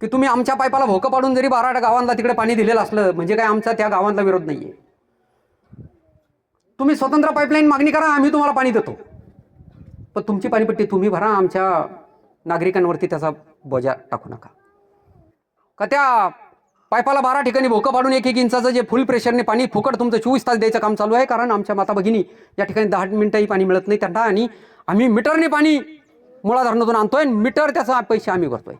की तुम्ही आमच्या पाईपाला भोकं पाडून जरी बारा गावांना तिकडे पाणी दिलेलं असलं म्हणजे काय आमचा त्या गावांना विरोध नाही आहे तुम्ही स्वतंत्र पाईपलाईन मागणी करा आम्ही तुम्हाला पाणी देतो. पण तुमची पाणीपट्टी तुम्ही भरा आमच्या नागरिकांवरती त्याचा बोजा टाकू नका. का त्या पाईपाला बारा ठिकाणी भोकं पाडून एक एक इंचाचं जे फुल प्रेशरने पाणी फुकट तुमचं चोवीस तास द्यायचं काम चालू आहे कारण आमच्या माता भगिनी या ठिकाणी दहा मिनिटंही पाणी मिळत नाही त्यांना आणि आम्ही मीटरने पाणी मुळा धरणातून आणतोय मीटर त्याचा पैसे आम्ही करतोय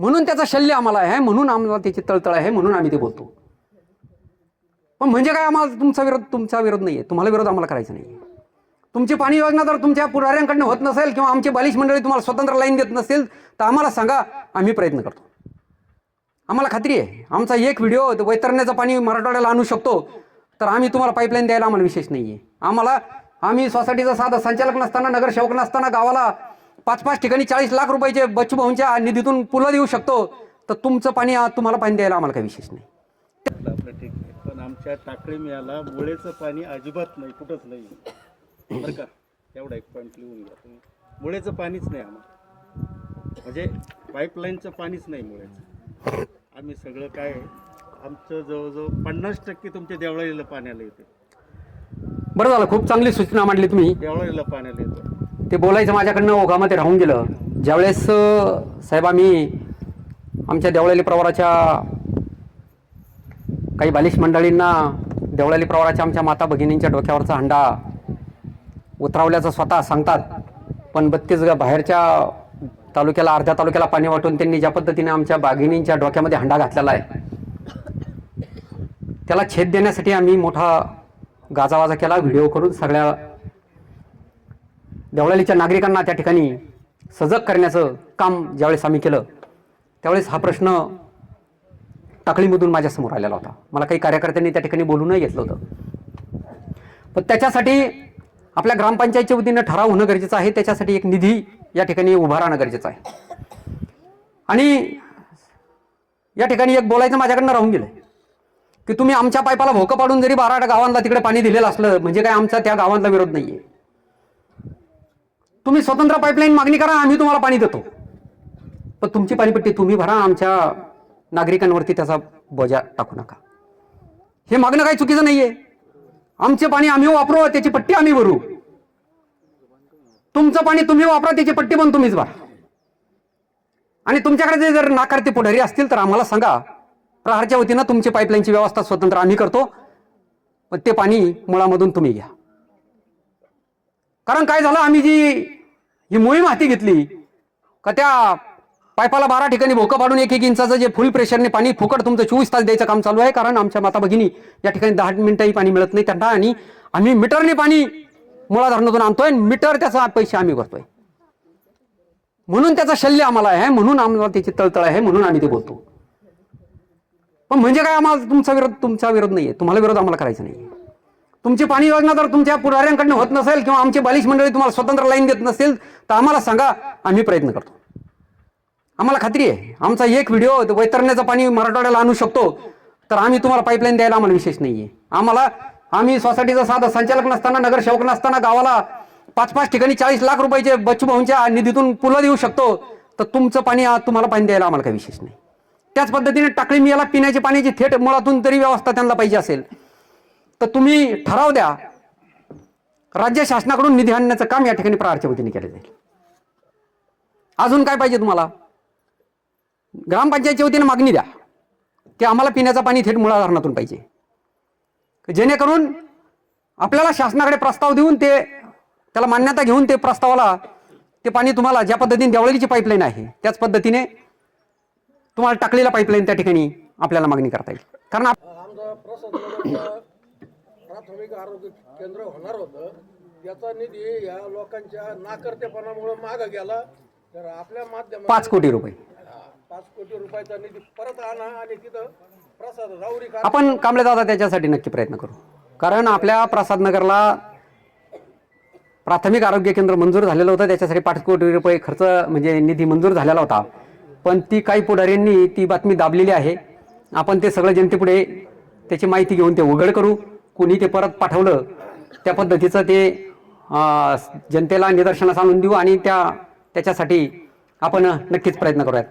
म्हणून त्याचा शल्य आम्हाला आहे म्हणून आम्हाला त्याची तळतळ आहे म्हणून आम्ही ते बोलतो. पण म्हणजे काय आम्हाला तुमचा विरोध तुमचा विरोध नाही आहे तुम्हाला विरोध आम्हाला करायचा नाही तुमची पाणी योजना जर तुमच्या पुढाऱ्यांकडनं होत नसेल किंवा आमची बालिश मंडळी तुम्हाला स्वतंत्र लाईन देत नसेल तर आम्हाला सांगा आम्ही प्रयत्न करतो. आम्हाला खात्री आहे. आमचा एक व्हिडिओ वैतरण्याचं पाणी मराठवाड्याला आणू शकतो तर आम्ही तुम्हाला पाईपलाईन द्यायला आम्हाला विशेष नाही आहे आम्हाला आम्ही सोसायटीचा साधा संचालक नसताना नगरसेवक नसताना गावाला पाच पाच ठिकाणी चाळीस लाख रुपयाचे बच्चू भाऊंच्या निधीतून पुलं देऊ शकतो तर तुमचं पाणी तुम्हाला पाणी द्यायला आम्हाला काही विशेष नाही. पण आमच्या टाकळी मिळाला मुळेचं पाणी अजिबात नाही कुठंच नाही. बरं का? एवढा एक पॉईंट लिहून घ्या तुम्ही. मुळेचं पाणीच नाही आम्हाला. म्हणजे पाईपलाईनचं पाणीच नाही मुळेचं. आम्ही सगळं काय आमचं जवळजवळ पन्नास टक्के तुमच्या देवळालीला पाण्याला येते. बरं झालं खूप चांगली सूचना मांडली तुम्ही. देवळालीला पाण्याला येतं. ते बोलायचं माझ्याकडनं ओघामध्ये राहून गेलं. ज्यावेळेस अ, साहेब आम्ही आमच्या देवळाली प्रवाराच्या काही बालिश मंडळींना देवळाली प्रवाराच्या आमच्या माता भगिनींच्या डोक्यावरचा हंडा उतरावल्याचं स्वतः सांगतात. पण बत्तीस बाहेरच्या तालुक्याला अर्ध्या तालुक्याला पाणी वाटून त्यांनी ज्या पद्धतीने आमच्या बागिनींच्या डोक्यामध्ये हंडा घातलेला आहे त्याला छेद देण्यासाठी आम्ही मोठा गाजावाजा केला व्हिडिओ करून सगळ्या देवळालीच्या नागरिकांना त्या ठिकाणी सजग करण्याचं काम ज्यावेळेस आम्ही केलं त्यावेळेस हा प्रश्न टाकळीमधून माझ्यासमोर आलेला होता. मला काही कार्यकर्त्यांनी त्या ठिकाणी बोलूनही घेतलं होतं. पण त्याच्यासाठी आपल्या ग्रामपंचायतच्या वतीनं ठराव होणं गरजेचं आहे. त्याच्यासाठी एक निधी या ठिकाणी उभा राहणं गरजेचं आहे. आणि या ठिकाणी एक बोलायचं माझ्याकडनं राहून गेलं. की तुम्ही आमच्या पायपाला भोकं पाडून जरी बारा गावांना तिकडे पाणी दिलेलं असलं म्हणजे काय आमचा त्या गावांना विरोध नाही आहे तुम्ही स्वतंत्र पाईपलाईन मागणी करा आम्ही तुम्हाला पाणी देतो. पण तुमची पाणीपट्टी तुम्ही भरा आमच्या नागरिकांवरती त्याचा बोजा टाकू नका. हे मागणं काही चुकीचं नाहीये. आमचे पाणी आम्ही वापरू त्याची पट्टी आम्ही भरू. तुमचं पाणी तुम्ही वापरा त्याची पट्टी पण तुम्हीच भरा. आणि तुमच्याकडे जे जर नाकारते पुढारी असतील तर आम्हाला सांगा प्रहारच्या वतीनं तुमची पाईपलाईनची व्यवस्था स्वतंत्र आम्ही करतो. पण ते पाणी मुळामधून तुम्ही घ्या. कारण काय झालं आम्ही जी ही मोहीम हाती घेतली. का त्या पाईपाला बारा ठिकाणी भोकं पाडून एक एक इंचाचं जे फुल प्रेशरने पाणी फुकट तुमचं चोवीस तास द्यायचं काम चालू आहे. कारण आमच्या माता भगिनी या ठिकाणी दहा मिनिटंही पाणी मिळत नाही त्यांना आणि आम्ही मीटरने पाणी मुळा धरणातून आणतोय मीटर त्याचा पैसे आम्ही भरतोय. म्हणून त्याचा शल्य आम्हाला आहे. म्हणून आम्हाला त्याची तळतळ आहे. म्हणून आम्ही ते बोलतो. पण म्हणजे काय आम्हाला तुमचा विरोध तुमचा विरोध नाही आहे तुम्हाला विरोध आम्हाला करायचा नाही तुमची पाणी योजना जर तुमच्या पुढाऱ्यांकडनं होत नसेल किंवा आमची बालिश मंडळी तुम्हाला स्वतंत्र लाईन देत नसेल तर आम्हाला सांगा आम्ही प्रयत्न करतो. आम्हाला खात्री आहे आमचा एक व्हिडिओ वैतरण्याचं पाणी मराठवाड्याला आणू शकतो तर आम्ही तुम्हाला पाईपलाईन द्यायला आम्हाला विशेष नाही आहे आम्हाला आम्ही सोसायटीचा साधा संचालक नसताना नगरसेवक नसताना गावाला पाच पाच ठिकाणी चाळीस लाख रुपयाचे बच्चू भाऊंच्या निधीतून पुलं देऊ शकतो तर तुमचं पाणी तुम्हाला पाणी द्यायला आम्हाला काही विशेष नाही. त्याच पद्धतीने टाकळी मियाला पिण्याची पाण्याची थेट मुळातून तरी व्यवस्था त्यांना पाहिजे असेल. तर तुम्ही ठराव द्या. राज्य शासनाकडून निधी आणण्याचं काम या ठिकाणी प्रहारच्या वतीने केलं जाईल. अजून काय पाहिजे तुम्हाला? ग्रामपंचायतच्या वतीने मागणी द्या. की आम्हाला पिण्याचं पाणी थेट मुळा धरणातून पाहिजे. जेणेकरून आपल्याला शासनाकडे प्रस्ताव देऊन ते त्याला मान्यता घेऊन ते प्रस्तावाला ते पाणी तुम्हाला ज्या पद्धतीने देवळीची पाईपलाईन आहे त्याच पद्धतीने तुम्हाला टाकलेला पाईपलाईन त्या ठिकाणी आपल्याला मागणी करता येईल. कारण आप- प्राथमिक आरोग्य केंद्र होणार होतं. त्याचा निधी या लोकांच्या नाकर्तेपणामुळे मागं गेला. तर आपल्या माध्यमात पाच कोटी रुपये. पाच कोटी रुपयाचा निधी परत आणा आणि तिथं प्रसाद राऊरी आपण कांबळे दादा त्याच्यासाठी नक्की प्रयत्न करू. कारण आपल्या प्रसाद नगरला प्राथमिक आरोग्य केंद्र मंजूर झालेलं होतं. त्याच्यासाठी पाच कोटी रुपये खर्च म्हणजे निधी मंजूर झालेला होता. पण ती काही पुढाऱ्यांनी ती बातमी दाबलेली आहे. आपण ते सगळं जनतेपुढे त्याची माहिती घेऊन ते उघड करू. कुणी ते परत पाठवलं त्या पद्धतीचं ते जनतेला निदर्शनास आणून देऊ आणि त्या त्याच्यासाठी आपण नक्कीच प्रयत्न करूयात.